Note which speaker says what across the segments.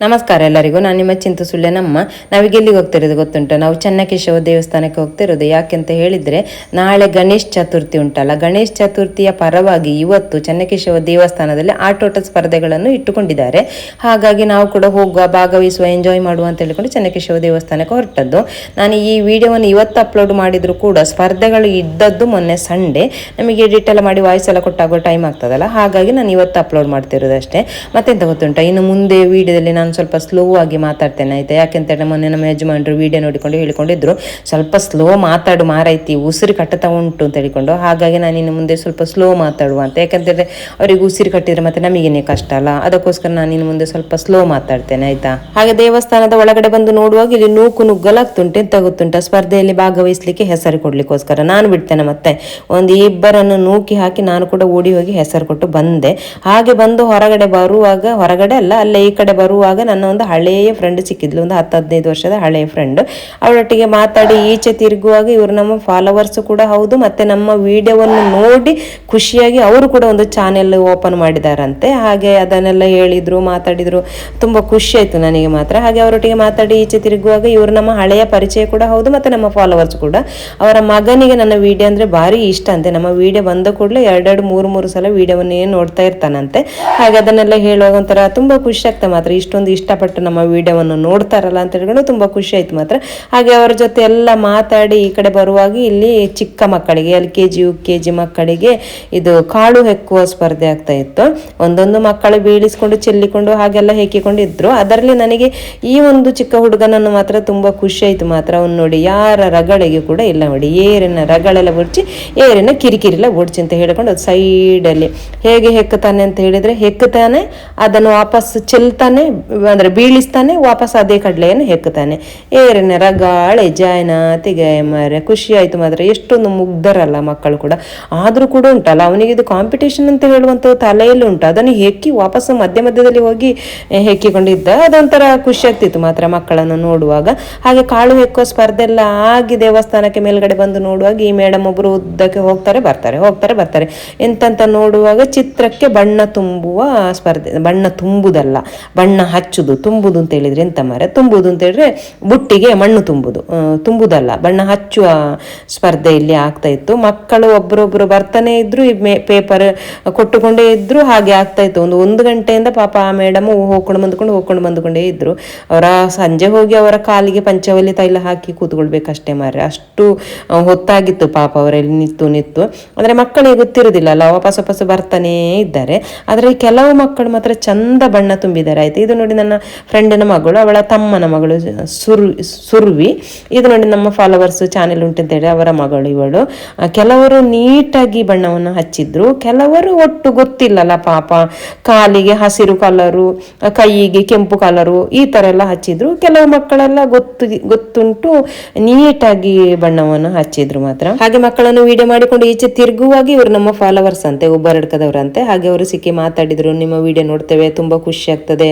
Speaker 1: ನಮಸ್ಕಾರ ಎಲ್ಲರಿಗೂ. ನಾನು ನಿಮ್ಮ ಚಿಂತು ಸುಳ್ಳೆ ನಮ್ಮ. ನಾವೀಗ ಎಲ್ಲಿಗೆ ಹೋಗ್ತಿರೋದು ಗೊತ್ತುಂಟ? ನಾವು ಚೆನ್ನಕೇಶವ ದೇವಸ್ಥಾನಕ್ಕೆ ಹೋಗ್ತಿರೋದು. ಯಾಕೆಂತ ಹೇಳಿದರೆ, ನಾಳೆ ಗಣೇಶ್ ಚತುರ್ಥಿ ಉಂಟಲ್ಲ, ಗಣೇಶ್ ಚತುರ್ಥಿಯ ಪರವಾಗಿ ಇವತ್ತು ಚೆನ್ನಕೇಶವ ದೇವಸ್ಥಾನದಲ್ಲಿ ಆಟೋಟ ಸ್ಪರ್ಧೆಗಳನ್ನು ಇಟ್ಟುಕೊಂಡಿದ್ದಾರೆ. ಹಾಗಾಗಿ ನಾವು ಕೂಡ ಹೋಗುವ, ಭಾಗವಹಿಸುವ ಎಂಜಾಯ್ ಮಾಡುವ ಅಂತ ಹೇಳಿಕೊಂಡು ಚೆನ್ನಕೇಶವ ದೇವಸ್ಥಾನಕ್ಕೆ ಹೊರಟದ್ದು. ನಾನು ಈ ವಿಡಿಯೋವನ್ನು ಇವತ್ತು ಅಪ್ಲೋಡ್ ಮಾಡಿದರೂ ಕೂಡ ಸ್ಪರ್ಧೆಗಳು ಇದ್ದದ್ದು ಮೊನ್ನೆ ಸಂಡೇ ನಮಗೆ ಎಡಿಟ್ ಎಲ್ಲ ಮಾಡಿ ವಾಯ್ಸ್ ಎಲ್ಲ ಕೊಟ್ಟಾಗೋ ಟೈಮ್ ಆಗ್ತದಲ್ಲ? ಹಾಗಾಗಿ ನಾನು ಇವತ್ತು ಅಪ್ಲೋಡ್ ಮಾಡ್ತಿರೋದು ಅಷ್ಟೇ. ಮತ್ತೆಂತ ಗೊತ್ತುಂಟ? ಇನ್ನು ಮುಂದೆ ವಿಡಿಯೋದಲ್ಲಿ ನಾನು ಸ್ವಲ್ಪ ಸ್ಲೋ ಆಗಿ ಮಾತಾಡ್ತೇನೆ, ಆಯ್ತಾ? ಯಾಕೆಂತ ಹೇಳಿ ಮೊನ್ನೆ ನಮ್ಮ ಯಜಮಾನರು ವಿಡಿಯೋ ನೋಡಿಕೊಂಡು ಹೇಳಿಕೊಂಡಿದ್ರು, ಸ್ವಲ್ಪ ಸ್ಲೋ ಮಾತಾಡು ಮಾರೈತಿ, ಉಸಿರು ಕಟ್ಟತಾ ಉಂಟು ಅಂತ ಹೇಳಿಕೊಂಡು. ಹಾಗಾಗಿ ನಾನು ಇನ್ನು ಮುಂದೆ ಸ್ವಲ್ಪ ಸ್ಲೋ ಮಾತಾಡುವ ಅಂತ. ಯಾಕಂತೇಳಿದ್ರೆ ಅವರಿಗೆ ಉಸಿರು ಕಟ್ಟಿದ್ರೆ ಮತ್ತೆ ನಮಗೇನೆ ಕಷ್ಟ ಅಲ್ಲ? ಅದಕ್ಕೋಸ್ಕರ ನಾನು ಇನ್ನು ಮುಂದೆ ಸ್ವಲ್ಪ ಸ್ಲೋ ಮಾತಾಡ್ತೇನೆ, ಆಯ್ತಾ? ಹಾಗೆ ದೇವಸ್ಥಾನದ ಒಳಗಡೆ ಬಂದು ನೋಡುವಾಗ ಇಲ್ಲಿ ನೂಕು ನುಗ್ಗಲಾಗ್ತುಂಟು ಎಂತ ಗೊತ್ತುಂಟ ಸ್ಪರ್ಧೆಯಲ್ಲಿ ಭಾಗವಹಿಸ್ಲಿಕ್ಕೆ ಹೆಸರು ಕೊಡ್ಲಿಕ್ಕೋಸ್ಕರ. ನಾನು ಬಿಡ್ತೇನೆ ಮತ್ತೆ. ಒಂದು ಇಬ್ಬರನ್ನು ನೂಕಿ ಹಾಕಿ ನಾನು ಕೂಡ ಓಡಿ ಹೋಗಿ ಹೆಸರು ಕೊಟ್ಟು ಬಂದೆ. ಹಾಗೆ ಬಂದು ಹೊರಗಡೆ ಬರುವಾಗ, ಹೊರಗಡೆ ಅಲ್ಲ, ಅಲ್ಲೇ ಈ ಕಡೆ ಬರುವಾಗ ನನ್ನ ಒಂದು ಹಳೆಯ ಫ್ರೆಂಡ್ ಸಿಕ್ಕಿದ್ಲು, ಒಂದು ಹತ್ತು ಹದಿನೈದು ವರ್ಷದ ಹಳೆಯ ಫ್ರೆಂಡ್ ಅವಳೊಟ್ಟಿಗೆ ಮಾತಾಡಿ ಈಚೆ ತಿರುಗುವಾಗ ಇವರು ನಮ್ಮ ಫಾಲೋವರ್ಸ್ ಕೂಡ ಹೌದು, ಮತ್ತೆ ನಮ್ಮ ವಿಡಿಯೋವನ್ನು ನೋಡಿ ಖುಷಿಯಾಗಿ ಅವರು ಕೂಡ ಒಂದು ಚಾನೆಲ್ ಓಪನ್ ಮಾಡಿದಾರಂತೆ. ಹಾಗೆ ಅದನ್ನೆಲ್ಲ ಹೇಳಿದ್ರು, ಮಾತಾಡಿದ್ರು. ತುಂಬಾ ಖುಷಿ ಆಯ್ತು ನನಗೆ ಮಾತ್ರ. ಹಾಗೆ ಅವರೊಟ್ಟಿಗೆ ಮಾತಾಡಿ ಈಚೆ ತಿರುಗುವಾಗ ಇವರು ನಮ್ಮ ಹಳೆಯ ಪರಿಚಯ ಕೂಡ ಹೌದು, ಮತ್ತೆ ನಮ್ಮ ಫಾಲೋವರ್ಸ್ ಕೂಡ. ಅವರ ಮಗನಿಗೆ ನನ್ನ ವಿಡಿಯೋ ಅಂದ್ರೆ ಭಾರಿ ಇಷ್ಟ ಅಂತೆ. ನಮ್ಮ ವಿಡಿಯೋ ಬಂದ ಕೂಡಲೇ ಎರಡೆರಡು, ಮೂರು ಮೂರು ಸಲ ವಿಡಿಯೋವನ್ನೇ ನೋಡ್ತಾ ಇರ್ತಾನಂತೆ. ಹಾಗೆ ಅದನ್ನೆಲ್ಲ ಹೇಳುವಾಗ ಒಂಥರ ತುಂಬಾ ಖುಷಿ ಮಾತ್ರ. ಇಷ್ಟೊಂದು ಇಷ್ಟಪಟ್ಟು ನಮ್ಮ ವಿಡಿಯೋವನ್ನು ನೋಡ್ತಾರಲ್ಲ ಅಂತ ಹೇಳ್ಕೊಂಡು ತುಂಬ ಖುಷಿ ಆಯ್ತು ಮಾತ್ರ. ಹಾಗೆ ಅವರ ಜೊತೆ ಎಲ್ಲ ಮಾತಾಡಿ ಈ ಕಡೆ ಬರುವಾಗ ಇಲ್ಲಿ ಚಿಕ್ಕ ಮಕ್ಕಳಿಗೆ L K G U K G ಮಕ್ಕಳಿಗೆ ಇದು ಕಾಳು ಹೆಕ್ಕುವ ಸ್ಪರ್ಧೆ ಆಗ್ತಾ ಇತ್ತು. ಒಂದೊಂದು ಮಕ್ಕಳು ಬೀಳಿಸ್ಕೊಂಡು, ಚೆಲ್ಲಿಕೊಂಡು, ಹಾಗೆಲ್ಲ ಹೆಕ್ಕಿಕೊಂಡು ಇದ್ರು. ಅದರಲ್ಲಿ ನನಗೆ ಈ ಒಂದು ಚಿಕ್ಕ ಹುಡುಗನನ್ನು ಮಾತ್ರ ತುಂಬಾ ಖುಷಿ ಆಯ್ತು ಮಾತ್ರ. ಅವ್ನು ನೋಡಿ, ಯಾರ ರಗಳಿಗೆ ಕೂಡ ಇಲ್ಲ ನೋಡಿ. ಏರಿನ ರಗಳೆಲ್ಲ ಬುಡ್ಚಿ, ಏರಿನ ಕಿರಿಕಿರಿಲ್ಲ ಬುಡ್ಚಿ ಅಂತ ಹೇಳ್ಕೊಂಡು ಅದು ಸೈಡಲ್ಲಿ ಹೇಗೆ ಹೆಕ್ಕುತ್ತಾನೆ ಅಂತ ಹೇಳಿದ್ರೆ, ಹೆಕ್ಕುತ್ತಾನೆ, ಅದನ್ನು ವಾಪಸ್ ಚೆಲ್ತಾನೆ ಅಂದ್ರೆ ಬೀಳಿಸ್ತಾನೆ, ವಾಪಸ್ ಅದೇ ಕಡಲೆಯನ್ನು ಹೆಕ್ಕುತ್ತಾನೆ. ಏರಿನ ಗಾಳೆ ಜಾಯನ ತಿಗಾಯ ಮರೆ. ಖುಷಿ ಆಯ್ತು ಮಾತ್ರ. ಎಷ್ಟೊಂದು ಮುಗ್ಧರಲ್ಲ ಮಕ್ಕಳು ಕೂಡ. ಆದರೂ ಕೂಡ ಉಂಟಲ್ಲ, ಅವನಿಗೆ ಇದು ಕಾಂಪಿಟೇಷನ್ ಅಂತ ಹೇಳುವಂತ ತಲೆಯಲ್ಲಿ ಉಂಟು. ಅದನ್ನು ಹೆಕ್ಕಿ ವಾಪಸ್ ಮಧ್ಯ ಮಧ್ಯದಲ್ಲಿ ಹೋಗಿ ಹೆಕ್ಕಿಕೊಂಡಿದ್ದ. ಅದೊಂಥರ ಖುಷಿ ಆಗ್ತಿತ್ತು ಮಾತ್ರ ಮಕ್ಕಳನ್ನು ನೋಡುವಾಗ. ಹಾಗೆ ಕಾಳು ಹೆಕ್ಕುವ ಸ್ಪರ್ಧೆ ಎಲ್ಲ ಆಗಿ ದೇವಸ್ಥಾನಕ್ಕೆ ಮೇಲ್ಗಡೆ ಬಂದು ನೋಡುವಾಗ ಈ ಮೇಡಮ್ ಒಬ್ರು ಉದ್ದಕ್ಕೆ ಹೋಗ್ತಾರೆ, ಬರ್ತಾರೆ ಹೋಗ್ತಾರೆ, ಬರ್ತಾರೆ. ಎಂತಂತ ನೋಡುವಾಗ ಚಿತ್ರಕ್ಕೆ ಬಣ್ಣ ತುಂಬುವ ಸ್ಪರ್ಧೆ, ಬಣ್ಣ ತುಂಬುದಲ್ಲ. ಬಣ್ಣ ಹಚ್ಚುದು, ತುಂಬುದು ಅಂತ ಹೇಳಿದ್ರೆ ಎಂತ ಮಾರೆ ತುಂಬುದು ಅಂತ ಹೇಳಿದ್ರೆ ಬುಟ್ಟಿಗೆ ಮಣ್ಣು ತುಂಬುದು. ತುಂಬುದಲ್ಲ, ಬಣ್ಣ ಹಚ್ಚುವ ಸ್ಪರ್ಧೆ ಇಲ್ಲಿ ಆಗ್ತಾ ಇತ್ತು. ಮಕ್ಕಳು ಒಬ್ಬರೊಬ್ಬರು ಬರ್ತಾನೆ ಇದ್ರು ಪೇಪರ್ ಕೊಟ್ಟುಕೊಂಡೇ ಇದ್ರು, ಹಾಗೆ ಆಗ್ತಾ ಇತ್ತು. ಒಂದು ಒಂದು ಗಂಟೆಯಿಂದ ಪಾಪ ಆ ಮೇಡಮ್ ಹೋಗ್ಕೊಂಡು ಬಂದ್ಕೊಂಡು ಹೋಗ್ಕೊಂಡು ಬಂದ್ಕೊಂಡೇ ಇದ್ರು. ಅವರ ಸಂಜೆ ಹೋಗಿ ಅವರ ಕಾಲಿಗೆ ಪಂಚವಲಿ ತೈಲ ಹಾಕಿ ಕೂತ್ಕೊಳ್ಬೇಕಷ್ಟೇ ಮಾರ್ರೆ. ಅಷ್ಟು ಹೊತ್ತಾಗಿತ್ತು ಪಾಪ ಅವರಲ್ಲಿ ನಿಂತು ನಿಂತು. ಅಂದ್ರೆ ಮಕ್ಕಳಿಗೆ ಗೊತ್ತಿರೋದಿಲ್ಲ ಅಲ್ಲ ವಾಪಸ್ ವಾಪಸ್ ಬರ್ತಾನೇ ಇದ್ದಾರೆ. ಆದ್ರೆ ಕೆಲವು ಮಕ್ಕಳು ಮಾತ್ರ ಚಂದ ಬಣ್ಣ ತುಂಬಿದ್ದಾರೆ. ಆಯ್ತು, ಇದು ನೋಡಿ ನನ್ನ ಫ್ರೆಂಡಿನ ಮಗಳು, ಅವಳ ತಮ್ಮನ ಮಗಳು ಸುರು, ಸುರ್ವಿ. ಇದು ನೋಡಿ ನಮ್ಮ ಫಾಲೋವರ್ಸ್ ಚಾನೆಲ್ ಉಂಟಂತೇಳಿ ಅವರ ಮಗಳು ಇವಳು. ಕೆಲವರು ನೀಟಾಗಿ ಬಣ್ಣವನ್ನು ಹಚ್ಚಿದ್ರು. ಕೆಲವರು ಒಟ್ಟು ಗೊತ್ತಿಲ್ಲಲ್ಲ ಪಾಪ. ಕಾಲಿಗೆ ಹಸಿರು ಕಲರು ಕೈಗೆ ಕೆಂಪು ಕಲರು ಈ ತರ ಎಲ್ಲ ಹಚ್ಚಿದ್ರು. ಕೆಲವು ಮಕ್ಕಳೆಲ್ಲ ಗೊತ್ತು, ಗೊತ್ತುಂಟು ನೀಟಾಗಿ ಬಣ್ಣವನ್ನು ಹಚ್ಚಿದ್ರು ಮಾತ್ರ. ಹಾಗೆ ಮಕ್ಕಳನ್ನು ವಿಡಿಯೋ ಮಾಡಿಕೊಂಡು ಈಚೆ ತಿರುಗುವಾಗಿ ಇವರು ನಮ್ಮ ಫಾಲೋವರ್ಸ್ ಅಂತೆ ಒಬ್ಬರಡ್ಕದವರಂತೆ ಹಾಗೆ ಅವರು ಸಿಕ್ಕಿ ಮಾತಾಡಿದ್ರು, ನಿಮ್ಮ ವಿಡಿಯೋ ನೋಡ್ತೇವೆ, ತುಂಬಾ ಖುಷಿ ಆಗ್ತದೆ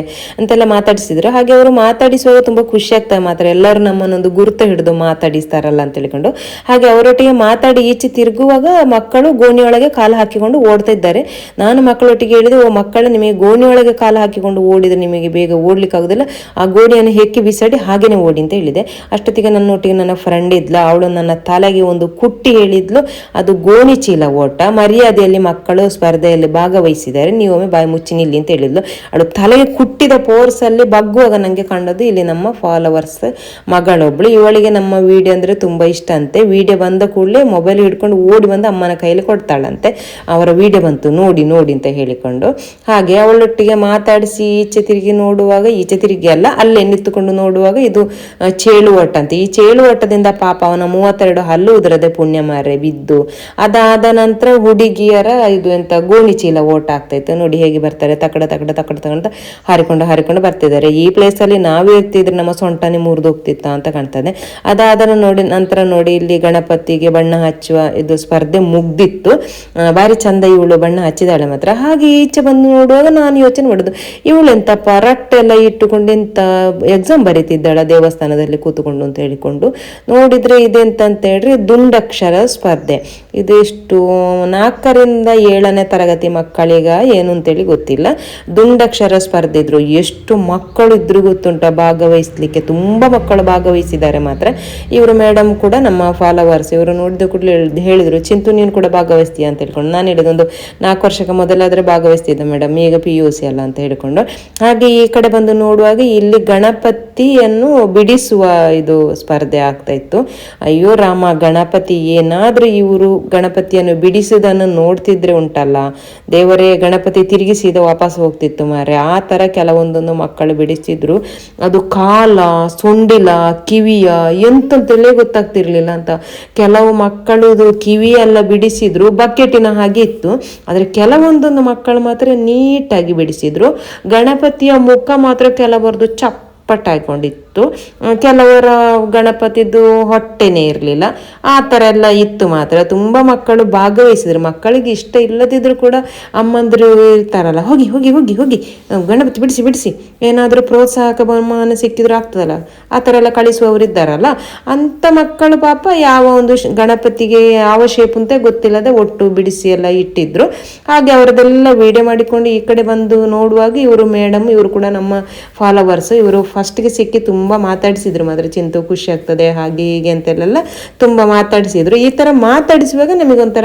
Speaker 1: ಅಂತೆಲ್ಲ ಮಾತಾಡಿಸಿದ್ರು. ಹಾಗೆ ಅವರು ಮಾತಾಡಿಸುವಾಗ ತುಂಬಾ ಖುಷಿ ಆಗ್ತಾ ಮಾತ್ರ, ಎಲ್ಲರೂ ನಮ್ಮನ್ನೊಂದು ಗುರುತು ಹಿಡಿದು ಮಾತಾಡಿಸ್ತಾರಲ್ಲ ಅಂತ ಹೇಳಿಕೊಂಡು. ಹಾಗೆ ಅವರೊಟ್ಟಿಗೆ ಮಾತಾಡಿ ಈಚೆ ತಿರುಗುವಾಗ ಮಕ್ಕಳು ಗೋಣಿಯೊಳಗೆ ಕಾಲು ಹಾಕಿಕೊಂಡು ಓಡ್ತಾ ಇದ್ದಾರೆ. ನಾನು ಮಕ್ಕಳೊಟ್ಟಿಗೆ ಹೇಳಿದೆ, ಓ ಮಕ್ಕಳು, ನಿಮಗೆ ಗೋಣಿಯೊಳಗೆ ಕಾಲು ಹಾಕಿಕೊಂಡು ಓಡಿದ್ರೆ ನಿಮಗೆ ಬೇಗ ಓಡ್ಲಿಕ್ಕೆ ಆಗುದಿಲ್ಲ. ಆ ಗೋಣಿಯನ್ನು ಹೆಕ್ಕಿ ಬಿಸಾಡಿ ಹಾಗೇನೆ ಓಡಿ ಅಂತ ಹೇಳಿದೆ. ಅಷ್ಟೊತ್ತಿಗೆ ನನ್ನೊಟ್ಟಿಗೆ ನನ್ನ ಫ್ರೆಂಡ್ ಇದ್ಲ. ಅವಳು ನನ್ನ ತಲೆಗೆ ಒಂದು ಕುಟ್ಟಿ ಹೇಳಿದ್ಲು. ಅದು ಗೋಣಿ ಚೀಲ ಓಟ. ಮರ್ಯಾದೆಯಲ್ಲಿ ಮಕ್ಕಳು ಸ್ಪರ್ಧೆಯಲ್ಲಿ ಭಾಗವಹಿಸಿದ್ದಾರೆ. ನೀವೊಮ್ಮೆ ಬಾಯಿ ಮುಚ್ಚಿ ನಿಲ್ಲಿ ಅಂತ ಹೇಳಿದ್ಲು. ಅವಳು ತಲೆಗೆ ಕುಟ್ಟಿದ ಪೋರ್ಸ್ ಅಲ್ಲಿ ಬಗ್ಗುವಾಗ ನಂಗೆ ಕಂಡದ್ದು ಇಲ್ಲಿ ನಮ್ಮ ಫಾಲೋವರ್ಸ್ ಮಗಳೊಬ್ಳು. ಇವಳಿಗೆ ನಮ್ಮ ವಿಡಿಯೋ ಅಂದ್ರೆ ತುಂಬಾ ಇಷ್ಟ ಅಂತೆ. ವಿಡಿಯೋ ಬಂದ ಕೂಡಲೇ ಮೊಬೈಲ್ ಹಿಡ್ಕೊಂಡು ಓಡಿ ಬಂದು ಅಮ್ಮನ ಕೈಯಲ್ಲಿ ಕೊಡ್ತಾಳಂತೆ. ಅವರ ವಿಡಿಯೋ ಬಂತು, ನೋಡಿ ನೋಡಿ ಅಂತ ಹೇಳಿಕೊಂಡು. ಹಾಗೆ ಅವಳೊಟ್ಟಿಗೆ ಮಾತಾಡಿಸಿ, ಈಚೆ ತಿರುಗಿ ನೋಡುವಾಗ, ಈಚೆ ತಿರುಗಿ ಅಲ್ಲ, ಅಲ್ಲೇ ನಿಂತುಕೊಂಡು ನೋಡುವಾಗ ಇದು ಚೇಳುವಟ ಅಂತ. ಈ ಚೇಳು ಓಟದಿಂದ ಪಾಪ ಅವನ ಮೂವತ್ತೆರಡು ಹಲ್ಲು ಉದುರದೆ ಪುಣ್ಯ ಮಾರೆ ಬಿದ್ದು, ಅದಾದ ನಂತರ ಹುಡುಗಿಯರ ಇದು ಎಂತ ಗೋಣಿ ಚೀಲ ಓಟ ಆಗ್ತಾ ಇತ್ತು. ನೋಡಿ ಹೇಗೆ ಬರ್ತಾರೆ, ತಕಡ ತಕಡ ತಕಡ ತಗೊಂಡ ಹಾರಿಕೊಂಡು ಹಾರಿಕೊಂಡು ಬರ್ತಿದ್ದಾರೆ. ಈ ಪ್ಲೇಸಲ್ಲಿ ನಾವೇ ಇರ್ತಿದ್ರೆ ನಮ್ಮ ಸೊಂಟನೆ ಮುರಿದು ಹೋಗ್ತಿತ್ತ ಅಂತ ಕಾಣ್ತದೆ. ಅದಾದ ನೋಡಿ, ನಂತರ ನೋಡಿ ಇಲ್ಲಿ ಗಣಪತಿಗೆ ಬಣ್ಣ ಹಚ್ಚುವ ಇದು ಸ್ಪರ್ಧೆ ಮುಗ್ದಿತ್ತು. ಬಾರಿ ಚಂದ ಇವಳು ಬಣ್ಣ ಹಚ್ಚಿದಾಳೆ ಮಾತ್ರ. ಹಾಗೆ ಈಚೆ ಬಂದು ನೋಡುವಾಗ ನಾನು ಯೋಚನೆ ಮಾಡುದು, ಇವಳು ಎಂತ ಪರಟ್ಟೆ ಎಲ್ಲ ಇಟ್ಟುಕೊಂಡು ಎಂತ ಎಕ್ಸಾಮ್ ಬರೀತಿದ್ದಾಳ ದೇವಸ್ಥಾನದಲ್ಲಿ ಕೂತ್ಕೊಂಡು ಅಂತ ಹೇಳಿಕೊಂಡು. ನೋಡಿದ್ರೆ ಇದೆಂತ ಅಂತ ಹೇಳ್ರಿ, ದುಂಡಕ್ಷರ ಸ್ಪರ್ಧೆ. ಇದಿಷ್ಟು ನಾಲ್ಕರಿಂದ ಏಳನೇ ತರಗತಿ ಮಕ್ಕಳಿಗ ಏನು ಅಂತೇಳಿ ಗೊತ್ತಿಲ್ಲ. ದುಂಡಕ್ಷರ ಸ್ಪರ್ಧೆ ಇದ್ರು ಎಷ್ಟು ಎಷ್ಟು ಮಕ್ಕಳು ಇದ್ರು ಗೊತ್ತುಂಟ ಭಾಗವಹಿಸ್ಲಿಕ್ಕೆ. ತುಂಬಾ ಮಕ್ಕಳು ಭಾಗವಹಿಸಿದ್ದಾರೆ ಮಾತ್ರ. ಇವರು ಮೇಡಮ್ ಕೂಡ ನಮ್ಮ ಫಾಲೋವರ್ಸ್ ಇವರು ನೋಡಿದ ಕೂಡಲೇ ಹೇಳಿದ್ರು ಚಿಂತು ನೀನು ಕೂಡ ಭಾಗವಹಿಸ್ತೀಯ? ಅಂತ ಹೇಳ್ಕೊಂಡು ನಾನು ಹೇಳಿದ ಒಂದು ನಾಲ್ಕು ವರ್ಷಕ್ಕೆ ಮೊದಲಾದ್ರೆ ಭಾಗವಹಿಸ್ತಿದ್ದೆ ಮೇಡಮ್ ಈಗ ಪಿ ಯು ಸಿ ಅಲ್ಲ ಅಂತ ಹೇಳ್ಕೊಂಡು. ಹಾಗೆ ಈ ಕಡೆ ಬಂದು ನೋಡುವಾಗ ಇಲ್ಲಿ ಗಣಪತಿಯನ್ನು ಬಿಡಿಸುವ ಇದು ಸ್ಪರ್ಧೆ ಆಗ್ತಾ ಇತ್ತು. ಅಯ್ಯೋ ರಾಮ, ಗಣಪತಿ ಏನಾದ್ರೂ ಇವರು ಗಣಪತಿಯನ್ನು ಬಿಡಿಸುವುದನ್ನು ನೋಡ್ತಿದ್ರೆ ಉಂಟಲ್ಲ. ದೇವರೇ, ಗಣಪತಿ ತಿರುಗಿಸಿದ ವಾಪಸ್ ಹೋಗ್ತಿತ್ತು ಮಾರೆ ಆ ತರ ಮಕ್ಕಳು ಬಿಡಿಸ್ತಿದ್ರು ಅದು ಕಾಲ, ಸೊಂಡಿಲ, ಕಿವಿಯ ಎಂತಂತಲೇ ಗೊತ್ತಾಗ್ತಿರ್ಲಿಲ್ಲ ಅಂತ. ಕೆಲವು ಮಕ್ಕಳು ಕಿವಿ ಎಲ್ಲ ಬಿಡಿಸಿದ್ರು, ಬಕೆಟಿನ ಹಾಗೆ ಇತ್ತು. ಆದ್ರೆ ಕೆಲವೊಂದೊಂದು ಮಕ್ಕಳು ಮಾತ್ರ ನೀಟಾಗಿ ಬಿಡಿಸಿದ್ರು. ಗಣಪತಿಯ ಮುಖ ಮಾತ್ರ ಕೆಲವರದು ಚಪ್ಪಟ್ ಹಾಕೊಂಡಿತ್ತು ಕೆಲವರ ಗಣಪತಿದು ಹೊಟ್ಟೆನೇ ಇರಲಿಲ್ಲ. ಆ ಥರ ಎಲ್ಲ ಇತ್ತು ಮಾತ್ರ. ತುಂಬ ಮಕ್ಕಳು ಭಾಗವಹಿಸಿದ್ರು. ಮಕ್ಕಳಿಗೆ ಇಷ್ಟ ಇಲ್ಲದಿದ್ದರೂ ಕೂಡ ಅಮ್ಮಂದಿರು ಇರ್ತಾರಲ್ಲ, ಹೋಗಿ ಹೋಗಿ ಹೋಗಿ ಹೋಗಿ ಗಣಪತಿ ಬಿಡಿಸಿ ಬಿಡಿಸಿ, ಏನಾದರೂ ಪ್ರೋತ್ಸಾಹಕ ಬಹುಮಾನ ಸಿಕ್ಕಿದ್ರು ಆಗ್ತದಲ್ಲ, ಆ ಥರ ಎಲ್ಲ ಕಳಿಸುವವರು ಇದ್ದಾರಲ್ಲ, ಅಂಥ ಮಕ್ಕಳು ಪಾಪ ಯಾವ ಒಂದು ಗಣಪತಿಗೆ ಯಾವ ಶೇಪ್ ಅಂತ ಗೊತ್ತಿಲ್ಲದೆ ಒಟ್ಟು ಬಿಡಿಸಿ ಎಲ್ಲ ಇಟ್ಟಿದ್ರು. ಹಾಗೆ ಅವರದೆಲ್ಲ ವಿಡಿಯೋ ಮಾಡಿಕೊಂಡು ಈ ಕಡೆ ಬಂದು ನೋಡುವಾಗ ಇವರು ಮೇಡಮ್ ಇವರು ಕೂಡ ನಮ್ಮ ಫಾಲೋವರ್ಸ್ ಇವರು ಫಸ್ಟ್ಗೆ ಸಿಕ್ಕಿ ತುಂಬ ಮಾತಾಡಿಸಿದ್ರು ಮಾತ್ರ ಚಿಂತು ಖುಷಿ ಆಗ್ತದೆ ಹಾಗೆ ಹೀಗೆ ಅಂತೆಲ್ಲ ತುಂಬ ಮಾತಾಡಿಸಿದ್ರು. ಈ ಥರ ಮಾತಾಡಿಸುವಾಗ ನಮಗೊಂಥರ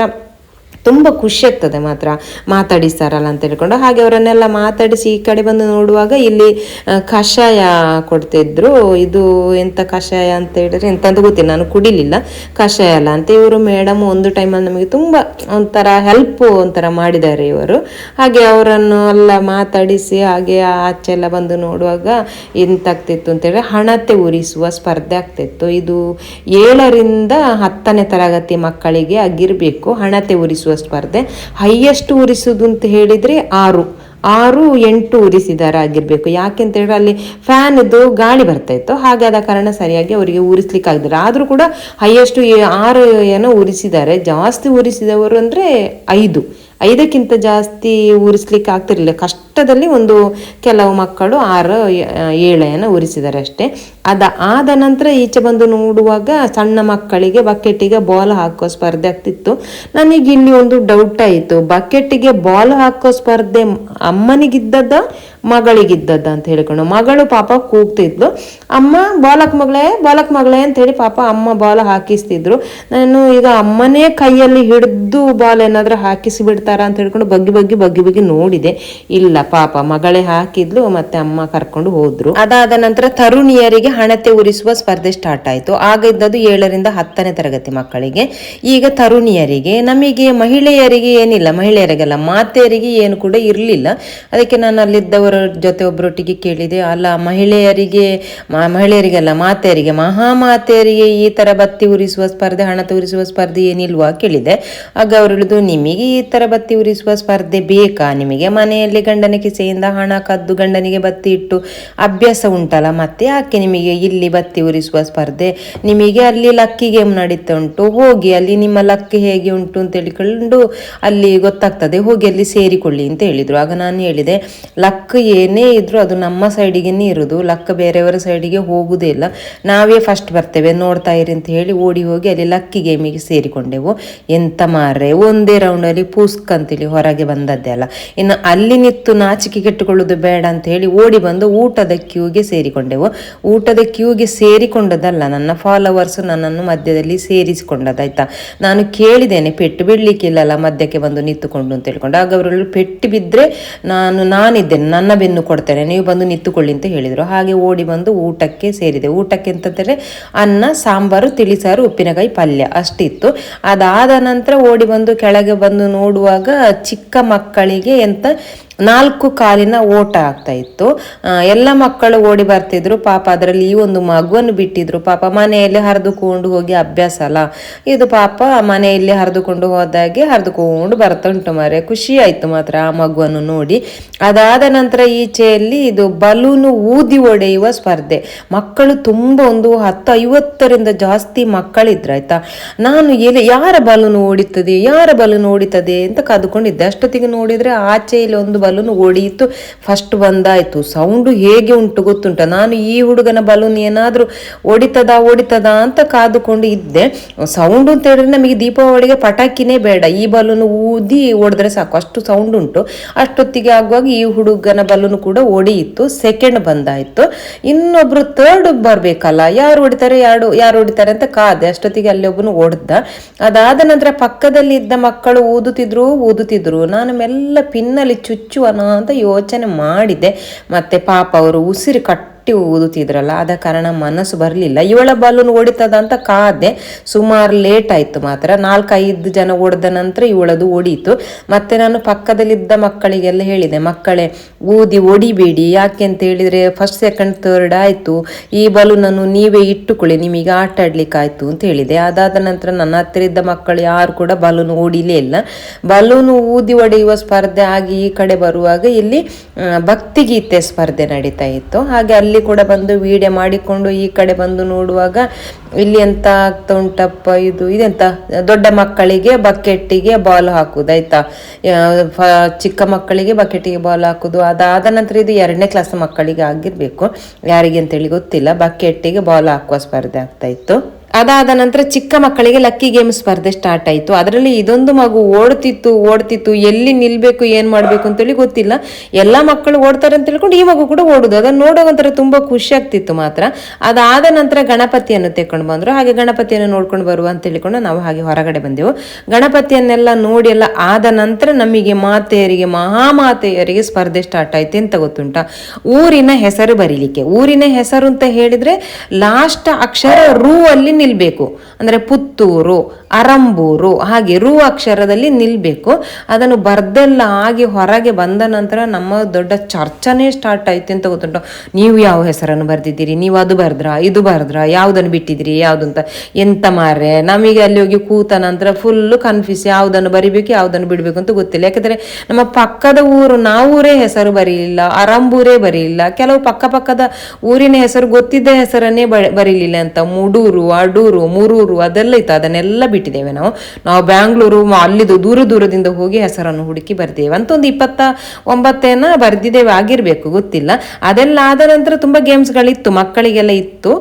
Speaker 1: ತುಂಬ ಖುಷಿ ಆಗ್ತದೆ ಮಾತ್ರ ಮಾತಾಡಿಸ್ತಾರಲ್ಲ ಅಂತ ಹೇಳ್ಕೊಂಡು. ಹಾಗೆ ಅವರನ್ನೆಲ್ಲ ಮಾತಾಡಿಸಿ ಈ ಕಡೆ ಬಂದು ನೋಡುವಾಗ ಇಲ್ಲಿ ಕಷಾಯ ಕೊಡ್ತಿದ್ರು. ಇದು ಎಂತ ಕಷಾಯ ಅಂತ ಹೇಳಿದ್ರೆ ಎಂತ ಅಂತ ಗೊತ್ತಿಲ್ಲ, ನಾನು ಕುಡಿಲಿಲ್ಲ. ಕಷಾಯ ಅಲ್ಲ ಅಂತ ಇವರು ಮೇಡಮ್ ಒಂದು ಟೈಮಲ್ಲಿ ನಮಗೆ ತುಂಬ ಒಂಥರ ಹೆಲ್ಪ್ ಒಂಥರ ಮಾಡಿದ್ದಾರೆ ಇವರು. ಹಾಗೆ ಅವರನ್ನು ಎಲ್ಲ ಮಾತಾಡಿಸಿ ಹಾಗೆ ಆಚೆ ಎಲ್ಲ ಬಂದು ನೋಡುವಾಗ ಎಂತಾಗ್ತಿತ್ತು ಅಂತೇಳಿ ಹಣತೆ ಉರಿಸುವ ಸ್ಪರ್ಧೆ ಆಗ್ತಿತ್ತು. ಇದು ಏಳರಿಂದ ಹತ್ತನೇ ತರಗತಿ ಮಕ್ಕಳಿಗೆ ಆಗಿರಬೇಕು, ಹಣತೆ ಉರಿಸುವ ಸ್ಪರ್ಧೆ ಹೈಯೆಸ್ಟ್ ಉರಿಸುವುದು ಅಂತ ಹೇಳಿದ್ರೆ ಆರು. ಆರು ಎಂಟು ಉರಿಸಿದಾರ ಆಗಿರ್ಬೇಕು ಯಾಕೆ ಅಂತ ಹೇಳಿದ್ರೆ ಅಲ್ಲಿ ಫ್ಯಾನ್ ಇದ್ದು ಗಾಳಿ ಬರ್ತಾ ಇತ್ತು. ಹಾಗಾದ ಕಾರಣ ಸರಿಯಾಗಿ ಅವರಿಗೆ ಉರಿಸ್ಲಿಕ್ಕೆ ಆಗದಿಲ್ಲ. ಆದರೂ ಕೂಡ ಹೈಯೆಸ್ಟ್ ಆರು ಏನೋ ಉರಿಸಿದ್ದಾರೆ ಜಾಸ್ತಿ ಉರಿಸಿದವರು ಅಂದರೆ ಐದು. ಐದಕ್ಕಿಂತ ಜಾಸ್ತಿ ಉರಿಸ್ಲಿಕ್ಕೆ ಆಗ್ತಿರಲಿಲ್ಲ. ಕಷ್ಟದಲ್ಲಿ ಒಂದು ಕೆಲವು ಮಕ್ಕಳು ಆರು ಏಳೆಯನ್ನು ಉರಿಸಿದ್ದಾರೆ ಅಷ್ಟೇ. ಅದ ಆದ ನಂತರ ಈಚೆ ಬಂದು ನೋಡುವಾಗ ಸಣ್ಣ ಮಕ್ಕಳಿಗೆ ಬಕೆಟಿಗೆ ಬಾಲ್ ಹಾಕೋ ಸ್ಪರ್ಧೆ ಆಗ್ತಿತ್ತು. ನನಗೆ ಇಲ್ಲಿ ಒಂದು ಡೌಟ್ ಆಯಿತು. ಬಕೆಟಿಗೆ ಬಾಲ್ ಹಾಕೋ ಸ್ಪರ್ಧೆ ಅಮ್ಮನಿಗಿದ್ದದ, ಮಗಳಿಗಿದ್ದದ ಅಂತ ಹೇಳ್ಕೊಂಡು. ಮಗಳು ಪಾಪ ಕೂಗ್ತಿದ್ಲು. ಅಮ್ಮ ಬಾಲಕ್ ಮಗಳೇ ಬಾಲಕ್ ಮಗಳೇ ಅಂತ ಹೇಳಿ ಪಾಪ ಅಮ್ಮ ಬಾಲ್ ಹಾಕಿಸ್ತಿದ್ರು. ನಾನು ಈಗ ಅಮ್ಮನೇ ಕೈಯಲ್ಲಿ ಹಿಡಿದು ಬಾಲ್ ಏನಾದ್ರೂ ಹಾಕಿಸಿ ಬಿಡ್ತಾರಾ ಅಂತ ಹೇಳ್ಕೊಂಡು ಬಗ್ಗಿ ಬಗ್ಗಿ ಬಗ್ಗಿ ಬಗ್ಗಿ ನೋಡಿದೆ. ಇಲ್ಲ ಪಾಪ, ಮಗಳೇ ಹಾಕಿದ್ಲು, ಮತ್ತೆ ಅಮ್ಮ ಕರ್ಕೊಂಡು ಹೋದ್ರು. ಅದಾದ ನಂತರ ತರುಣಿಯರಿಗೆ ಹಣತೆ ಉರಿಸುವ ಸ್ಪರ್ಧೆ ಸ್ಟಾರ್ಟ್ ಆಯ್ತು. ಆಗ ಇದ್ದದ್ದು ಏಳರಿಂದ ಹತ್ತನೇ ತರಗತಿ ಮಕ್ಕಳಿಗೆ. ಈಗ ತರುಣಿಯರಿಗೆ, ನಮಗೆ ಮಹಿಳೆಯರಿಗೆ ಏನಿಲ್ಲ, ಮಹಿಳೆಯರಿಗೆಲ್ಲ ಮಾತೆಯರಿಗೆ ಏನು ಕೂಡ ಇರಲಿಲ್ಲ. ಅದಕ್ಕೆ ನಾನು ಅಲ್ಲಿದ್ದವರ ಜೊತೆ ಒಬ್ಬರೊಟ್ಟಿಗೆ ಕೇಳಿದೆ, ಅಲ್ಲ ಮಹಿಳೆಯರಿಗೆ ಮ- ಮಹಿಳೆಯರಿಗೆಲ್ಲ ಮಾತೆಯರಿಗೆ, ಮಹಾಮಾತೆಯರಿಗೆ ಈ ಥರ ಬತ್ತಿ ಉರಿಸುವ ಸ್ಪರ್ಧೆ, ಹಣ ತೂರಿಸುವ ಸ್ಪರ್ಧೆ ಏನಿಲ್ವಾ ಕೇಳಿದೆ. ಆಗ ಅವರು ಹೇಳಿದು ನಿಮಗೆ ಈ ಥರ ಬತ್ತಿ ಉರಿಸುವ ಸ್ಪರ್ಧೆ ಬೇಕಾ? ನಿಮಗೆ ಮನೆಯಲ್ಲಿ ಗಂಡನ ಕಿಸೆಯಿಂದ ಹಣ ಕದ್ದು ಗಂಡನಿಗೆ ಬತ್ತಿ ಇಟ್ಟು ಅಭ್ಯಾಸ ಉಂಟಲ್ಲ, ಮತ್ತೆ ಯಾಕೆ ನಿಮಗೆ ಇಲ್ಲಿ ಬತ್ತಿ ಉರಿಸುವ ಸ್ಪರ್ಧೆ? ನಿಮಗೆ ಅಲ್ಲಿ ಲಕ್ಕಿ ಗೇಮ್ ನಡೀತಾ ಉಂಟು, ಹೋಗಿ ಅಲ್ಲಿ ನಿಮ್ಮ ಲಕ್ಕಿ ಹೇಗೆ ಉಂಟು ಅಂತ ಹೇಳಿಕೊಂಡು ಅಲ್ಲಿ ಗೊತ್ತಾಗ್ತದೆ, ಹೋಗಿ ಅಲ್ಲಿ ಸೇರಿಕೊಳ್ಳಿ ಅಂತ ಹೇಳಿದರು. ಆಗ ನಾನು ಹೇಳಿದೆ ಲಕ್ ಏನೇ ಇದ್ರು ಅದು ನಮ್ಮ ಸೈಡಿಗೆನೇ ಇರೋದು ಲಕ್ ಬೇರೆಯವರ ಸೈಡಿಗೆ ಹೋಗುದೇ ಇಲ್ಲ. ನಾವೇ ಫಸ್ಟ್ ಬರ್ತೇವೆ, ನೋಡ್ತಾ ಇರಿ ಅಂತ ಹೇಳಿ ಓಡಿ ಹೋಗಿ ಅಲ್ಲಿ ಲಕ್ಕಿ ಗೇಮಿಗೆ ಸೇರಿಕೊಂಡೆವು. ಎಂತ ಮಾರ್ರೆ, ಒಂದೇ ರೌಂಡಲ್ಲಿ ಪೂಸ್ಕ್ ಅಂತೇಳಿ ಹೊರಗೆ ಬಂದದ್ದೇ ಅಲ್ಲ. ಇನ್ನು ಅಲ್ಲಿ ನಿಂತು ನಾಚಿಕೆ ಕೆಟ್ಟುಕೊಳ್ಳೋದು ಬೇಡ ಅಂತ ಹೇಳಿ ಓಡಿ ಬಂದು ಊಟದ ಕ್ಯೂಗೆ ಸೇರಿಕೊಂಡೆವು. ಊಟದ ಕ್ಯೂಗೆ ಸೇರಿಕೊಂಡದಲ್ಲ, ನನ್ನ ಫಾಲೋವರ್ಸ್ ನನ್ನನ್ನು ಮಧ್ಯದಲ್ಲಿ ಸೇರಿಸಿಕೊಂಡದಾಯ್ತಾ? ನಾನು ಕೇಳಿದ್ದೇನೆ, ಪೆಟ್ಟು ಬಿಡ್ಲಿಕ್ಕಿಲ್ಲಲ್ಲ ಮಧ್ಯಕ್ಕೆ ಬಂದು ನಿಂತುಕೊಂಡು ಅಂತ ಹೇಳ್ಕೊಂಡು. ಆಗ ಅವರಲ್ಲಿ ಪೆಟ್ಟು ಬಿದ್ದರೆ ನಾನು ನಾನಿದ್ದೇನೆ, ನನ್ನ ಬೆನ್ನು ಕೊಡ್ತೇನೆ, ನೀವು ಬಂದು ನಿಂತುಕೊಳ್ಳಿ ಅಂತ ಹೇಳಿದರು. ಹಾಗೆ ಓಡಿ ಬಂದು ಊಟಕ್ಕೆ ಸೇರಿದೆ. ಊಟಕ್ಕೆ ಅಂತಂದರೆ ಅನ್ನ, ಸಾಂಬಾರು, ತಿಳಿಸಾರು, ಉಪ್ಪಿನಕಾಯಿ, ಪಲ್ಯ ಅಷ್ಟಿತ್ತು. ಅದಾದ ನಂತರ ಓಡಿ ಬಂದು ಕೆಳಗೆ ಬಂದು ನೋಡುವಾಗ ಚಿಕ್ಕ ಮಕ್ಕಳಿಗೆ ಎಂತ ನಾಲ್ಕು ಕಾಲಿನ ಓಟ ಆಗ್ತಾ ಇತ್ತು. ಎಲ್ಲ ಮಕ್ಕಳು ಓಡಿ ಬರ್ತಿದ್ರು. ಪಾಪ ಅದರಲ್ಲಿ ಈ ಒಂದು ಮಗುವನ್ನು ಬಿಟ್ಟಿದ್ರು. ಪಾಪ ಮನೆಯಲ್ಲಿ ಹರಿದುಕೊಂಡು ಹೋಗಿ ಅಭ್ಯಾಸ ಅಲ್ಲ. ಇದು ಪಾಪ ಮನೆಯಲ್ಲಿ ಹರಿದುಕೊಂಡು ಹೋದಾಗೆ ಹರಿದುಕೊಂಡು ಬರ್ತಾ ಉಂಟು ಮಾರೆ ಖುಷಿ ಆಯ್ತು ಮಾತ್ರ ಆ ಮಗುವನ್ನು ನೋಡಿ. ಅದಾದ ನಂತರ ಈಚೆಯಲ್ಲಿ ಇದು ಬಲೂನು ಊದಿ ಒಡೆಯುವ ಸ್ಪರ್ಧೆ. ಮಕ್ಕಳು ತುಂಬ ಒಂದು ಹತ್ತು ಐವತ್ತರಿಂದ ಜಾಸ್ತಿ ಮಕ್ಕಳಿದ್ರು, ಆಯ್ತಾ? ನಾನು ಎಲ್ಲಿ ಯಾರ ಬಲೂನು ಓಡಿತದೆ ಯಾರ ಬಲೂನು ಓಡಿತದೆ ಅಂತ ಕಾದುಕೊಂಡಿದ್ದೆ ಅಷ್ಟೊತ್ತಿಗೆ ನೋಡಿದ್ರೆ ಆಚೆಯಲ್ಲಿ ಒಂದು ಬಲೂನ್ ಓಡಿಯಿತು. ಫಸ್ಟ್ ಬಂದಾಯ್ತು. ಸೌಂಡು ಹೇಗೆ ಉಂಟು ಗೊತ್ತುಂಟ? ನಾನು ಈ ಹುಡುಗನ ಬಲೂನ್ ಏನಾದರೂ ಓಡಿತದ ಓಡಿತದ ಅಂತ ಕಾದುಕೊಂಡು ಇದ್ದೆ. ಸೌಂಡ್ ಅಂತ ಹೇಳಿದ್ರೆ ನಮಗೆ ದೀಪಾವಳಿಗೆ ಪಟಾಕಿನೇ ಬೇಡ. ಈ ಬಲೂನ್ ಊದಿ ಓಡಿದ್ರೆ ಸಾಕು. ಅಷ್ಟು ಸೌಂಡ್ ಉಂಟು. ಅಷ್ಟೊತ್ತಿಗೆ ಆಗುವಾಗ ಈ ಹುಡುಗನ ಬಲೂನ್ ಕೂಡ ಓಡಿಯಿತು. ಸೆಕೆಂಡ್ ಬಂದಾಯ್ತು. ಇನ್ನೊಬ್ರು ಥರ್ಡ್ ಬರ್ಬೇಕಲ್ಲ. ಯಾರು ಹೊಡಿತಾರೆ, ಯಾರು ಯಾರು ಹೊಡಿತಾರೆ ಅಂತ ಕಾದೆ. ಅಷ್ಟೊತ್ತಿಗೆ ಅಲ್ಲಿ ಒಬ್ಬನು ಓಡ್ದ. ಅದಾದ ನಂತರ ಪಕ್ಕದಲ್ಲಿ ಇದ್ದ ಮಕ್ಕಳು ಊದುತ್ತಿದ್ರು ಊದುತ್ತಿದ್ರು. ನಾನು ಮೆಲ್ಲ ಪಿನ್ನಲ್ಲಿ ಚುಚ್ಚುವನ ಅಂತ ಯೋಚನೆ ಮಾಡಿದೆ. ಮತ್ತೆ ಪಾಪ ಅವರು ಉಸಿರು ಕಟ್ ಗಟ್ಟಿ ಊದುತ್ತಿದ್ರಲ್ಲ ಆದ ಕಾರಣ ಮನಸ್ಸು ಬರಲಿಲ್ಲ. ಇವಳ ಬಲೂನ್ ಓಡಿತದ ಅಂತ ಕಾದೆ ಸುಮಾರು ಲೇಟ್ ಆಯ್ತು ಮಾತ್ರ. ನಾಲ್ಕೈದು ಜನ ಓಡಿದ ನಂತರ ಇವಳದು ಓಡಿತು. ಮತ್ತೆ ನಾನು ಪಕ್ಕದಲ್ಲಿದ್ದ ಮಕ್ಕಳಿಗೆಲ್ಲ ಹೇಳಿದೆ, ಮಕ್ಕಳೇ ಊದಿ ಒಡಿಬೇಡಿ ಯಾಕೆ ಅಂತ ಹೇಳಿದ್ರೆ ಫಸ್ಟ್ ಸೆಕೆಂಡ್ ಥರ್ಡ್ ಆಯ್ತು. ಈ ಬಲೂನನ್ನು ನೀವೇ ಇಟ್ಟುಕೊಳ್ಳಿ, ನಿಮಗೆ ಆಟ ಆಡ್ಲಿಕ್ಕೆ ಆಯ್ತು ಅಂತ ಹೇಳಿದೆ. ಅದಾದ ನಂತರ ನನ್ನ ಹತ್ತಿರ ಇದ್ದ ಮಕ್ಕಳು ಯಾರು ಕೂಡ ಬಲೂನ್ ಓಡಿಲೇ ಇಲ್ಲ. ಬಲೂನು ಊದಿ ಒಡೆಯುವ ಸ್ಪರ್ಧೆ ಆಗಿ ಈ ಕಡೆ ಬರುವಾಗ ಇಲ್ಲಿ ಭಕ್ತಿಗೀತೆ ಸ್ಪರ್ಧೆ ನಡೀತಾ ಇತ್ತು. ಹಾಗೆ ಅಲ್ಲಿ ಕೂಡ ಬಂದು ವಿಡಿಯೋ ಮಾಡಿಕೊಂಡು ಈ ಕಡೆ ಬಂದು ನೋಡುವಾಗ ಇಲ್ಲಿ ಎಂತ ಆಗ್ತಾ ಉಂಟಪ್ಪ ಇದು ಇದೆಂತ? ದೊಡ್ಡ ಮಕ್ಕಳಿಗೆ ಬಕೆಟ್ಟಿಗೆ ಬಾಲ್ ಹಾಕುದು ಆಯ್ತಾ? ಚಿಕ್ಕ ಮಕ್ಕಳಿಗೆ ಬಕೆಟಿಗೆ ಬಾಲ್ ಹಾಕುದು ಅದಾದ ನಂತರ ಇದು ಎರಡನೇ ಕ್ಲಾಸ್ ಮಕ್ಕಳಿಗೆ ಆಗಿರ್ಬೇಕು. ಯಾರಿಗೆ ಅಂತೇಳಿ ಗೊತ್ತಿಲ್ಲ. ಬಕೆಟ್ಟಿಗೆ ಬಾಲ್ ಹಾಕುವ ಸ್ಪರ್ಧೆ ಆಗ್ತಾ ಇತ್ತು. ಅದಾದ ನಂತರ ಚಿಕ್ಕ ಮಕ್ಕಳಿಗೆ ಲಕ್ಕಿ ಗೇಮ್ ಸ್ಪರ್ಧೆ ಸ್ಟಾರ್ಟ್ ಆಯಿತು. ಅದರಲ್ಲಿ ಇದೊಂದು ಮಗು ಓಡ್ತಿತ್ತು ಓಡ್ತಿತ್ತು, ಎಲ್ಲಿ ನಿಲ್ಬೇಕು, ಏನ್ ಮಾಡ್ಬೇಕು ಅಂತೇಳಿ ಗೊತ್ತಿಲ್ಲ. ಎಲ್ಲ ಮಕ್ಕಳು ಓಡ್ತಾರೆ ಅಂತ ತಿಳ್ಕೊಂಡು ಈ ಮಗು ಕೂಡ ಓಡುದು. ಅದನ್ನ ನೋಡೋ ತುಂಬಾ ಖುಷಿ ಆಗ್ತಿತ್ತು ಮಾತ್ರ. ಅದಾದ ನಂತರ ಗಣಪತಿಯನ್ನು ತೆಕೊಂಡು ಬಂದ್ರು. ಹಾಗೆ ಗಣಪತಿಯನ್ನು ನೋಡ್ಕೊಂಡು ಬರುವ ಅಂತ ಹೇಳಿಕೊಂಡು ನಾವು ಹಾಗೆ ಹೊರಗಡೆ ಬಂದೆವು. ಗಣಪತಿಯನ್ನೆಲ್ಲ ನೋಡಿ ಎಲ್ಲ ಆದ ನಂತರ ನಮಗೆ ಮಾತೆಯರಿಗೆ, ಮಹಾಮಾತೆಯರಿಗೆ ಸ್ಪರ್ಧೆ ಸ್ಟಾರ್ಟ್ ಆಯ್ತು ಅಂತ ಗೊತ್ತುಂಟಾ? ಊರಿನ ಹೆಸರು ಬರೀಲಿಕ್ಕೆ. ಊರಿನ ಹೆಸರು ಅಂತ ಹೇಳಿದ್ರೆ ಲಾಸ್ಟ್ ಅಕ್ಷರ ರೂ ಅಲ್ಲಿ ನಿಲ್ಬೇಕು. ಅಂದ್ರೆ ಪುತ್ತೂರು, ಅರಂಬೂರು, ಹಾಗೆ ರು ಅಕ್ಷರದಲ್ಲಿ ನಿಲ್ಬೇಕು. ಅದನ್ನು ಬರ್ದೆಲ್ಲ ಆಗಿ ಹೊರಗೆ ಬಂದ ನಂತರ ನಮ್ಮ ದೊಡ್ಡ ಚರ್ಚನೆ ಸ್ಟಾರ್ಟ್ ಆಯ್ತು ಅಂತ ಗೊತ್ತುಂಟು. ನೀವು ಯಾವ ಹೆಸರನ್ನು ಬರೆದಿದ್ದೀರಿ? ನೀವು ಅದು ಬರ್ದ್ರಾ? ಇದು ಬರ್ದ್ರಾ? ಯಾವುದನ್ನು ಬಿಟ್ಟಿದ್ದೀರಿ? ಯಾವುದಂತ ಅಂತ. ಎಂತ ಮಾರ್ರೆ? ನಮಗೆ ಅಲ್ಲಿ ಹೋಗಿ ಕೂತ ನಂತರ ಫುಲ್ಲು ಕನ್ಫ್ಯೂಸ್ ಯಾವುದನ್ನು ಬರಿಬೇಕು, ಯಾವುದನ್ನು ಬಿಡಬೇಕು ಅಂತ ಗೊತ್ತಿಲ್ಲ. ಯಾಕಂದ್ರೆ ನಮ್ಮ ಪಕ್ಕದ ಊರು ನಾವೂರೇ ಹೆಸರು ಬರೀಲಿಲ್ಲ, ಅರಂಬೂರೇ ಬರೀಲಿಲ್ಲ. ಕೆಲವು ಪಕ್ಕ ಪಕ್ಕದ ಊರಿನ ಹೆಸರು, ಗೊತ್ತಿದ್ದ ಹೆಸರನ್ನೇ ಬರೀಲಿಲ್ಲ ಅಂತ. ಮುಡೂರು ಅಡೂರು ಮುರೂರು ಅದೆಲ್ಲ ಇತ್ತು. ಅದನ್ನೆಲ್ಲ ಬಿಟ್ಟಿದ್ದೇವೆ ನಾವು. ನಾವು ಬ್ಯಾಂಗ್ಳೂರು ಅಲ್ಲಿದು ದೂರ ದೂರದಿಂದ ಹೋಗಿ ಹೆಸರನ್ನು ಹುಡುಕಿ ಬರ್ದೇವೆ ಅಂತ ಒಂದು ಇಪ್ಪತ್ತ ಒಂಬತ್ತೇನ ಬರ್ದಿದ್ದೇವೆ. ಆಗಿರ್ಬೇಕು, ಗೊತ್ತಿಲ್ಲ. ಅದೆಲ್ಲ ಆದ ನಂತರ ತುಂಬಾ ಗೇಮ್ಸ್ಗಳಿತ್ತು, ಮಕ್ಕಳಿಗೆಲ್ಲ ಇತ್ತು.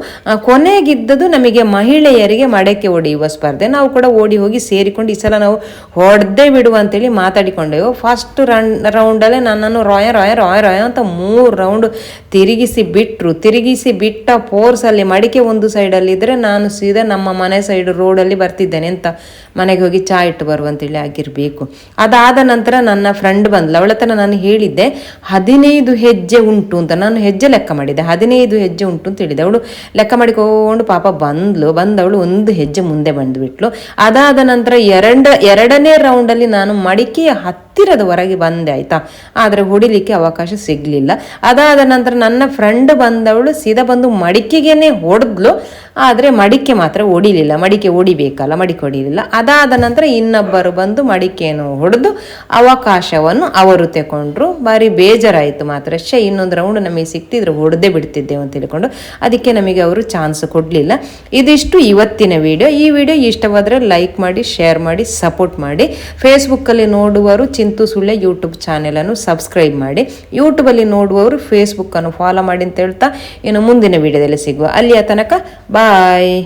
Speaker 1: ಕೊನೆಗಿದ್ದದು ನಮಗೆ ಮಹಿಳೆಯರಿಗೆ ಮಡಕೆ ಹೊಡೆಯುವ ಸ್ಪರ್ಧೆ. ನಾವು ಕೂಡ ಓಡಿ ಹೋಗಿ ಸೇರಿಕೊಂಡು ಈ ಸಲ ನಾವು ಹೊಡೆದೇ ಬಿಡುವ ಅಂತೇಳಿ ಮಾತಾಡಿಕೊಂಡೆವು. ಫಸ್ಟ್ ರನ್ ರೌಂಡಲ್ಲೇ ನನ್ನನ್ನು ರಾಯ ರಾಯ ರಾಯ ರಾಯ ಅಂತ ಮೂರು ರೌಂಡ್ ತಿರುಗಿಸಿ ಬಿಟ್ಟರು ತಿರುಗಿಸಿ ಬಿಟ್ಟ ಫೋರ್ಸಲ್ಲಿ ಮಡಿಕೆ ಒಂದು ಸೈಡಲ್ಲಿದ್ದರೆ ನಾನು ಸೀದಾ ನಮ್ಮ ಮನೆ ಸೈಡ್ ರೋಡಲ್ಲಿ ಬರ್ತಿದ್ದೇನೆ ಅಂತ. ಮನೆಗೆ ಹೋಗಿ ಚಾ ಇಟ್ಟು ಬರುವಂತೇಳಿ ಆಗಿರಬೇಕು. ಅದಾದ ನಂತರ ನನ್ನ ಫ್ರೆಂಡ್ ಬಂದ್ಲು. ಅವಳ ಹತ್ರ ನಾನು ಹೇಳಿದ್ದೆ, ಹದಿನೈದು ಹೆಜ್ಜೆ ಉಂಟು ಅಂತ. ನಾನು ಹೆಜ್ಜೆ ಲೆಕ್ಕ ಮಾಡಿದ್ದೆ. ಹದಿನೈದು ಹೆಜ್ಜೆ ಉಂಟು ಅಂತ ಹೇಳಿದೆ ಅವಳು ಲೆಕ್ಕ ಮಾಡಿಕೊಂಡು ಪಾಪ ಬಂದ್ಲು. ಬಂದವಳು ಒಂದು ಹೆಜ್ಜೆ ಮುಂದೆ ಬಂದುಬಿಟ್ಲು. ಅದಾದ ನಂತರ ಎರಡ, ಎರಡನೇ ರೌಂಡಲ್ಲಿ ನಾನು ಮಡಿಕೆಯ ಹತ್ತಿರದವರೆಗೆ ಬಂದೆ ಆಯ್ತಾ. ಆದರೆ ಹೊಡಿಲಿಕ್ಕೆ ಅವಕಾಶ ಸಿಗ್ಲಿಲ್ಲ. ಅದಾದ ನಂತರ ನನ್ನ ಫ್ರೆಂಡ್ ಬಂದವಳು ಸೀದಾ ಬಂದು ಮಡಿಕೆಗೇನೆ ಹೊಡೆದ್ಲು. ಆದರೆ ಮಡಿಕೆ ಮಾತ್ರ ಹೊಡಿಲಿಲ್ಲ. ಮಡಿಕೆ ಹೊಡಿಬೇಕಲ್ಲ, ಮಡಿಕೆ ಹೊಡಿಲಿಲ್ಲ. ಅದಾದ ನಂತರ ಇನ್ನೊಬ್ಬರು ಬಂದು ಮಡಿಕೆಯನ್ನು ಹೊಡೆದು ಅವಕಾಶವನ್ನು ಅವರು ತಗೊಂಡ್ರು ಬಾರಿ ಬೇಜಾರಾಯಿತು ಮಾತ್ರ ಶೇ ಇನ್ನೊಂದು ರೌಂಡ್ ನಮಗೆ ಸಿಕ್ತಿದ್ರೆ. ಹೊಡೆದೇ ಬಿಡ್ತಿದ್ದೆವು ಅಂತ ತಿಳ್ಕೊಂಡು ಅದಕ್ಕೆ ನಮಗೆ ಅವರು ಚಾನ್ಸ್ ಕೊಡಲಿಲ್ಲ. ಇದಿಷ್ಟು ಇವತ್ತಿನ ವಿಡಿಯೋ ಈ ವಿಡಿಯೋ ಇಷ್ಟವಾದರೆ ಲೈಕ್ ಮಾಡಿ ಶೇರ್ ಮಾಡಿ ಸಪೋರ್ಟ್ ಮಾಡಿ. ಫೇಸ್ಬುಕ್ಕಲ್ಲಿ ನೋಡುವವರು ಚಿಂತು ಸುಳ್ಳೆ ಯೂಟ್ಯೂಬ್ ಚಾನೆಲನ್ನು ಸಬ್ಸ್ಕ್ರೈಬ್ ಮಾಡಿ. ಯೂಟ್ಯೂಬಲ್ಲಿ ನೋಡುವವರು ಫೇಸ್ಬುಕ್ಕನ್ನು ಫಾಲೋ ಮಾಡಿ ಅಂತ ಹೇಳ್ತಾ ಇನ್ನು ಮುಂದಿನ ವಿಡಿಯೋದಲ್ಲಿ ಸಿಗುವ. ಅಲ್ಲಿಯ ತನಕ ಬಾಯ್